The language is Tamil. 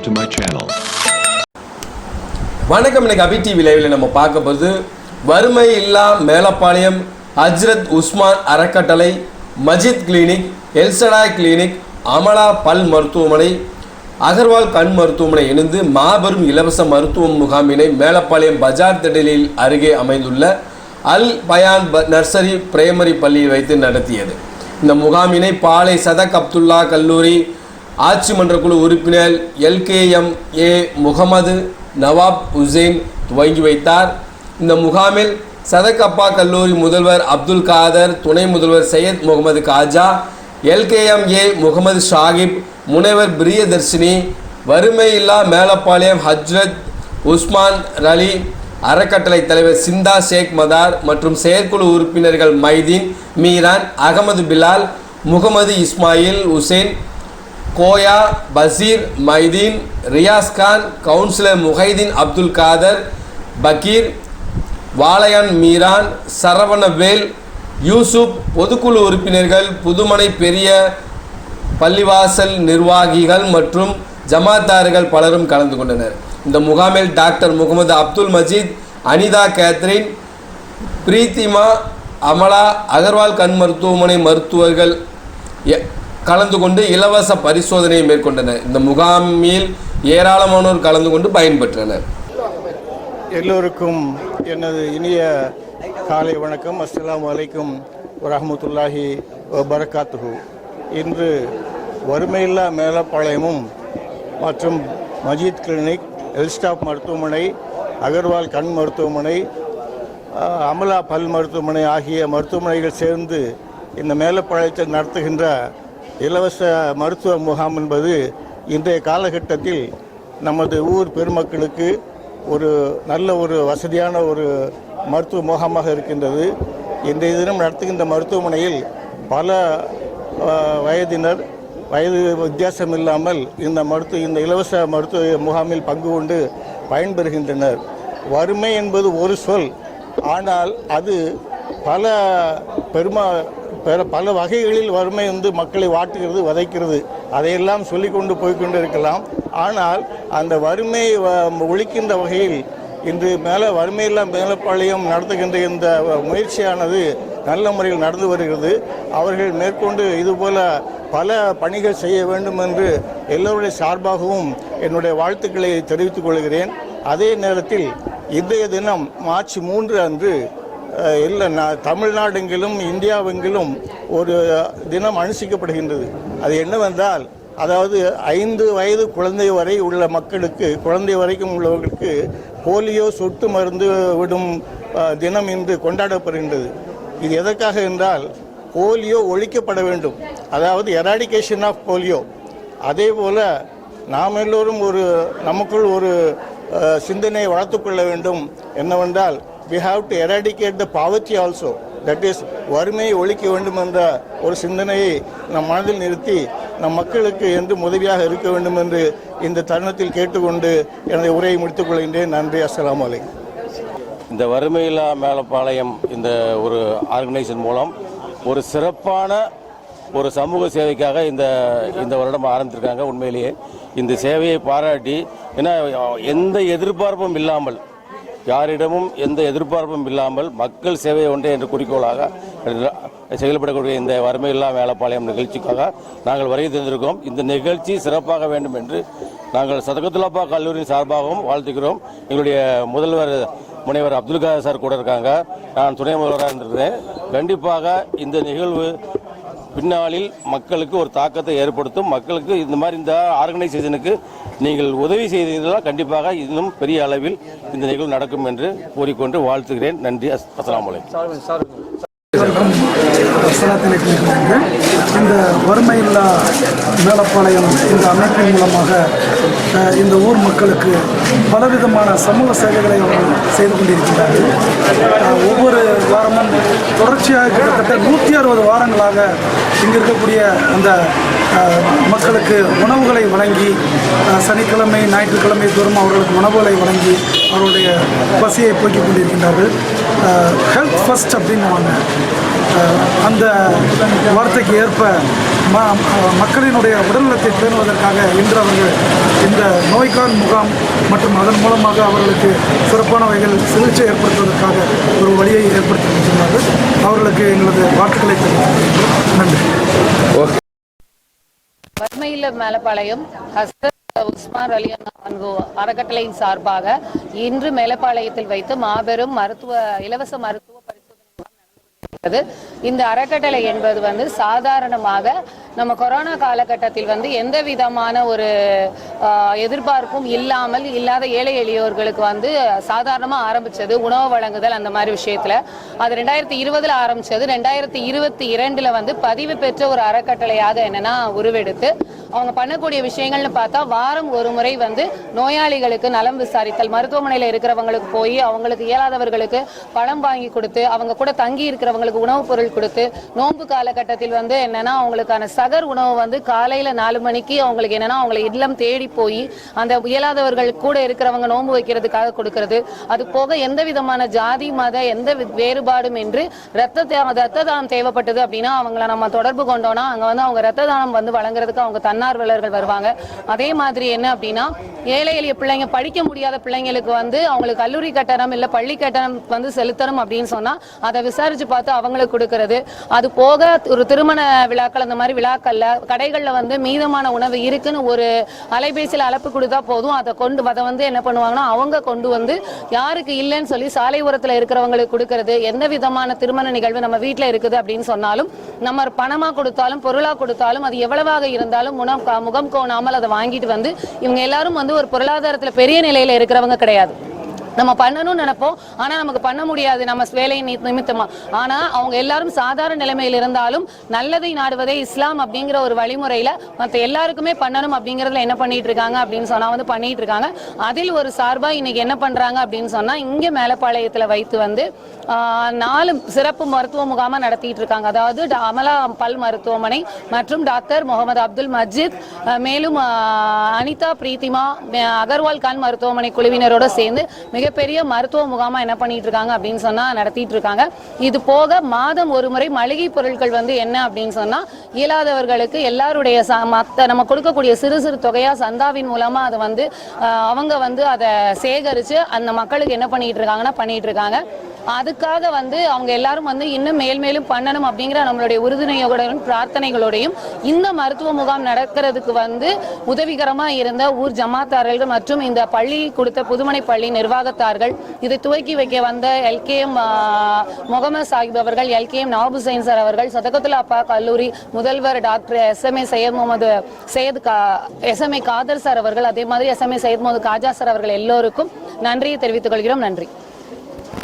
subscribe to my channel. வணக்கம் இன்னைக்கு அபி டிவி லைவில் நம்ம பார்க்க போது வறுமை இல்லா மேலப்பாளையம் ஹஜ்ரத் உஸ்மான் அறக்கட்டளை Majid clinic Elshaddai clinic Amala பல் மருத்துவமனை அகர்வால் கண் மருத்துவமனை இணைந்து மாபெரும் இலவச மருத்துவ முகாமினை மேலப்பாளையம் பஜார் திடலில் அருகே அமைந்துள்ள அல் பயான் ப- நர்சரி பிரைமரி பள்ளியில் வைத்து நடத்தியது இந்த முகாமினை பாலை சதக் அப்துல்லா கல்லூரி ஆட்சி மன்ற குழு உறுப்பினர் L K M A Mohammed Nawab Hussain துவங்கி வைத்தார். இந்த முகாமில் சதக்கப்பா கல்லூரி முதல்வர் அப்துல் காதர் துணை முதல்வர் Syed Mohammed Khaja L K M A Mohammed Shakib முனைவர் பிரியதர்ஷினி வறுமையில்லா மேலப்பாளையம் ஹஜ்ரத் உஸ்மான் ரலி அறக்கட்டளை தலைவர் சிந்தா ஷேக் மதார் மற்றும் செயற்குழு உறுப்பினர்கள் மைதீன் மீரான் அகமது பிலால் முகமது இஸ்மாயில் உசேன் கோயா பசீர் மைதீன் ரியாஸ் கான் கவுன்சிலர் முஹைதீன் அப்துல் காதர் பக்கீர் வாலயான் மீரான் சரவணவேல் யூசுப் பொதுக்குழு உறுப்பினர்கள் புதுமனை பெரிய பள்ளிவாசல் நிர்வாகிகள் மற்றும் ஜமாத்தார்கள் பலரும் கலந்து கொண்டனர். இந்த முகாமில் டாக்டர் முகமது அப்துல் மஜீத் அனிதா கேத்ரின் பிரீத்திமா அமலா அகர்வால் கண் மருத்துவமனை மருத்துவர்கள் எ- கலந்து கொண்டு இலவச பரிசோதனையை மேற்கொண்டனர். இந்த முகாமில் ஏராளமானோர் கலந்து கொண்டு பயன்பெற்றனர். எல்லோருக்கும் எனது இனிய காலை வணக்கம். அஸ்லாம் வலைக்கும் ரஹமத்துல்லாஹி பரகாத்துகு இன்று வறுமையில்லா மேலப்பாளையமும் மற்றும் மஜீத் கிளினிக் எல்ஸ்டாப் மருத்துவமனை அகர்வால் கண் மருத்துவமனை அமலா பல் மருத்துவமனை ஆகிய மருத்துவமனைகள் சேர்ந்து இந்த மேலப்பாளையத்தில் நடத்துகின்ற இலவச மருத்துவ முகாம் என்பது இன்றைய காலகட்டத்தில் நமது ஊர் பெருமக்களுக்கு ஒரு நல்ல ஒரு வசதியான ஒரு மருத்துவ முகாமாக இருக்கின்றது. இன்றைய தினம் நடத்துகின்ற மருத்துவமனையில் பல வயதினர் வயது வித்தியாசம் இல்லாமல் இந்த மருத்துவ இந்த இலவச மருத்துவ முகாமில் பங்கு கொண்டு பயன்பெறுகின்றனர். வறுமை என்பது ஒரு சொல். ஆனால் அது பல பெருமா பெற பல வகைகளில் வறுமை வந்து மக்களை வாட்டுகிறது வதைக்கிறது. அதையெல்லாம் சொல்லிக்கொண்டு போய்க்கொண்டு இருக்கலாம் ஆனால் அந்த வறுமையை வ- ஒழிக்கின்ற வகையில் இன்று மேலே வறுமையில்லா மேலப்பாளையம் நடத்துகின்ற இந்த முயற்சியானது நல்ல முறையில் நடந்து வருகிறது. அவர்கள் மேற்கொண்டு இதுபோல பல பணிகள் செய்ய வேண்டும் என்று எல்லோருடைய சார்பாகவும் என்னுடைய வாழ்த்துக்களை தெரிவித்துக் கொள்கிறேன். அதே நேரத்தில் இன்றைய தினம் மார்ச் மூன்று அன்று இல்லை நான் தமிழ்நாடெங்கிலும் இந்தியாவெங்கிலும் ஒரு தினம் அனுசிக்கப்படுகின்றது. அது என்னவென்றால் அதாவது ஐந்து வயது குழந்தை வரை உள்ள மக்களுக்கு குழந்தை வரைக்கும் உள்ளவர்களுக்கு போலியோ சொட்டு மருந்து விடும் தினம் இன்று கொண்டாடப்படுகின்றது. இது எதற்காக என்றால் போலியோ ஒழிக்கப்பட வேண்டும். அதாவது எராடிகேஷன் ஆஃப் போலியோ அதே போல் நாம் எல்லோரும் ஒரு நமக்குள் ஒரு சிந்தனையை வளர்த்துக்கொள்ள வேண்டும். என்னவென்றால் we have to eradicate the poverty also that is வறுமையை ஒழிக்க வேண்டும் என்ற ஒரு சிந்தனையை நம் மனதில் நிறுத்தி நம் மக்களுக்கு என்று உதவியாக இருக்க வேண்டும் என்று இந்த தருணத்தில் கேட்டுக்கொண்டு எனது உரையை முடித்துக் கொள்கின்றேன். நன்றி. அஸ்லாம் இந்த வறுமையில்லா மேலப்பாளையம் இந்த ஒரு ஆர்கனைசேஷன் மூலம் ஒரு சிறப்பான ஒரு சமூக சேவைக்காக இந்த இந்த வருடம் ஆரம்பித்திருக்காங்க. உண்மையிலேயே இந்த சேவையை பாராட்டி ஏன்னா எந்த எதிர்பார்ப்பும் இல்லாமல் யாரிடமும் எந்த எதிர்பார்ப்பும் இல்லாமல் மக்கள் சேவை ஒன்றே என்ற குறிக்கோளாக செயல்படக்கூடிய இந்த வறுமையில்லா மேலப்பாளையம் நிகழ்ச்சிக்காக நாங்கள் வருகை தந்திருக்கோம் இந்த நிகழ்ச்சி சிறப்பாக வேண்டும் என்று நாங்கள் சதகத்துலாப்பா கல்லூரியின் சார்பாகவும் வாழ்த்துக்கிறோம் எங்களுடைய முதல்வர் முனைவர் அப்துல் காதர் சார் கூட இருக்காங்க. நான் துணை முதல்வராக இருந்திருக்கிறேன். கண்டிப்பாக இந்த நிகழ்வு பின்னாளில் மக்களுக்கு ஒரு தாக்கத்தை ஏற்படுத்தும். மக்களுக்கு இந்த மாதிரி இந்த ஆர்கனைசேஷனுக்கு நீங்கள் உதவி செய்தீர்களா கண்டிப்பாக இன்னும் பெரிய அளவில் இந்த நிகழ்வு நடக்கும் என்று கூறிக்கொண்டு வாழ்த்துகிறேன். நன்றி. அஸ் வலைக்கம் அலைக்கும் சலாத்தினை இந்த வறுமையில்லா மேலப்பாளையம் இந்த அமைப்பின் மூலமாக இந்த ஊர் மக்களுக்கு பலவிதமான சமூக சேவைகளை அவர்கள் செய்து கொண்டிருக்கின்றார்கள். ஒவ்வொரு வாரமும் தொடர்ச்சியாக கிட்டத்தட்ட நூற்றி அறுபது வாரங்களாக இங்கே இருக்கக்கூடிய அந்த மக்களுக்கு உணவுகளை வழங்கி சனிக்கிழமை ஞாயிற்றுக்கிழமை தோறும் அவர்களுக்கு உணவுகளை வழங்கி அவருடைய பசியை போக்கிக் கொண்டிருக்கின்றார்கள். ஹெல்த் ஃபர்ஸ்ட் அப்படின்னுவாங்க அந்த வார்த்தைக்கு ஏற்ப ம மக்களினுடைய உடல்நலத்தை பேணுவதற்காக இன்று அவர்கள் இந்த நோய்க்கான் முகாம் மற்றும் அதன் மூலமாக அவர்களுக்கு சிறப்பான வகையில் சிகிச்சை ஏற்படுத்துவதற்காக ஒரு வழியை ஏற்படுத்தி கொடுத்துள்ளார்கள் அவர்களுக்கு எங்களது வாழ்த்துக்களை நன்றி. ஓகே. வறுமையில மேலப்பாளையம் ஹஸ்ரத் உஸ்மான் அலி அன்கு அறக்கட்டளையின் சார்பாக இன்று மேலப்பாளையத்தில் வைத்து மாபெரும் மருத்துவ இலவச மருத்துவ நடந்தது. இந்த அறக்கட்டளை என்பது வந்து சாதாரணமாக நம்ம கொரோனா காலகட்டத்தில் வந்து எந்த விதமான ஒரு ஆஹ், எதிர்பார்ப்பும் இல்லாமல் இல்லாத ஏழை எளியோர்களுக்கு வந்து சாதாரணமாக ஆரம்பிச்சது உணவு வழங்குதல் அந்த மாதிரி விஷயத்துல. அது ரெண்டாயிரத்தி இருபதுல ஆரம்பிச்சது. ரெண்டாயிரத்தி இருபத்தி இரண்டுல வந்து பதிவு பெற்ற ஒரு அறக்கட்டளையாக என்னன்னா உருவெடுத்து. அவங்க பண்ணக்கூடிய விஷயங்கள்னு பார்த்தா வாரம் ஒரு முறை வந்து நோயாளிகளுக்கு நலம் விசாரித்தல் மருத்துவமனையில் இருக்கிறவங்களுக்கு போய் அவங்களுக்கு இயலாதவர்களுக்கு பழம் வாங்கி கொடுத்து அவங்க கூட தங்கி இருக்கிறவங்களுக்கு உணவுப் பொருள் கொடுத்து நோன்பு காலகட்டத்தில் வந்து என்னன்னா அவங்களுக்கான சகர் உணவு வந்து காலையில நாலு மணிக்கு அவங்களுக்கு என்னன்னா அவங்களை இல்லம் தேடி போய் அந்த இயலாதவர்கள் கூட இருக்கிறவங்க நோன்பு வைக்கிறதுக்காக கொடுக்கறது. அது போக எந்த விதமான ஜாதி மத எந்த வி- வேறுபாடும் என்று ரத்த ரத்த தானம் தேவைப்பட்டது அப்படின்னா அவங்கள நம்ம தொடர்பு கொண்டோம்னா அங்க வந்து அவங்க ரத்த தானம் வந்து வழங்குறதுக்கு அவங்க தன்னார்வலர்கள் வருவாங்க. அதே மாதிரி என்ன அப்படின்னா ஏழை எளிய பிள்ளைங்க படிக்க முடியாத பிள்ளைங்களுக்கு வந்து அவங்களுக்கு கல்லூரி கட்டணம் இல்லை பள்ளி கட்டணம் வந்து செலுத்தணும் அப்படின்னு சொன்னா அதை விசாரிச்சு பார்த்து அவங்களுக்கு கொடுக்கறது. அது போக ஒரு திருமண விழாக்கள் அந்த மாதிரி விழாக்கள்ல கடைகளில் வந்து மீதமான உணவு இருக்குன்னு ஒரு அலைபேசியில் அழைப்பு கொடுத்தா போதும். அதை கொண்டு அதை வந்து என்ன பண்ணுவாங்கன்னா அவங்க கொண்டு வந்து யாருக்கு இல்லைன்னு சொல்லி சாலை உரத்தில் இருக்கிறவங்களுக்கு கொடுக்கறது. எந்த விதமான திருமண நிகழ்வு நம்ம வீட்டில் இருக்குது அப்படின்னு சொன்னாலும் நம்ம பணமாக கொடுத்தாலும் பொருளாக கொடுத்தாலும் அது எவ்வளவாக இருந்தாலும் உணவு முகம் கோணாமல் அதை வாங்கிட்டு வந்து இவங்க எல்லாரும் வந்து ஒரு பொருளாதாரத்தில் பெரிய நிலையில் இருக்கிறவங்க கிடையாது. நம்ம பண்ணணும்னு நினைப்போம். ஆனா நமக்கு பண்ண முடியாது. நம்ம வேலை நிமித்தமா. ஆனா அவங்க எல்லாரும் சாதாரண நிலைமையில் இருந்தாலும் நல்லதை நாடுவதே இஸ்லாம் அப்படிங்கிற ஒரு வழிமுறையில மற்ற எல்லாருக்குமே பண்ணணும் அப்படிங்கறதுல என்ன பண்ணிட்டு இருக்காங்க அப்படின்னு சொன்னா வந்து பண்ணிட்டு இருக்காங்க அதில் ஒரு சார்பா இன்னைக்கு என்ன பண்றாங்க அப்படின்னு சொன்னா இங்க மேலப்பாளையத்துல வைத்து வந்து நாலு சிறப்பு மருத்துவ முகாமா நடத்திட்டு இருக்காங்க அதாவது டா- அமலா பல் மருத்துவமனை மற்றும் டாக்டர் முகமது அப்துல் மஜித் மேலும் அனிதா பிரீத்திமா அகர்வால் கான் மருத்துவமனை குழுவினரோட சேர்ந்து மிகப்பெரிய மருத்துவ முகாமா என்ன பண்ணிட்டு இருக்காங்க அப்படின்னு சொன்னா நடத்திட்டு இருக்காங்க இது போக மாதம் ஒரு முறை மளிகை பொருட்கள் வந்து என்ன அப்படின்னு சொன்னா இயலாதவர்களுக்கு எல்லாருடைய மத்த நம்ம கொடுக்கக்கூடிய சிறு சிறு தொகையா சந்தாவின் மூலமா அது வந்து அவங்க வந்து அதை சேகரிச்சு அந்த மக்களுக்கு என்ன பண்ணிட்டு இருக்காங்கன்னா பண்ணிட்டு இருக்காங்க அதுக்காக வந்து அவங்க எல்லாரும் வந்து இன்னும் மேல் மேலும் பண்ணணும் அப்படிங்கிற நம்மளுடைய உறுதுணையோடையும் பிரார்த்தனைகளோடையும் இந்த மருத்துவ முகாம் நடக்கிறதுக்கு வந்து உதவிகரமா இருந்த ஊர் ஜமாத்தார்கள் மற்றும் இந்த பள்ளி கொடுத்த புதுமனை பள்ளி நிர்வாகத்தார்கள் இதை துவக்கி வைக்க வந்த எல்கேஎம் முகமது சாஹிப் அவர்கள் எல்கேஎம் நவாபு சைன் சார் அவர்கள் சதகத்துல்லா அப்பா கல்லூரி முதல்வர் doctor S. M. A. Syed Mohammed Syed கா S. M. A. Kader sir அவர்கள் அதே மாதிரி S. M. A. Syed Mohammed Khaja sir அவர்கள் எல்லோருக்கும் நன்றியை தெரிவித்துக் கொள்கிறோம். நன்றி.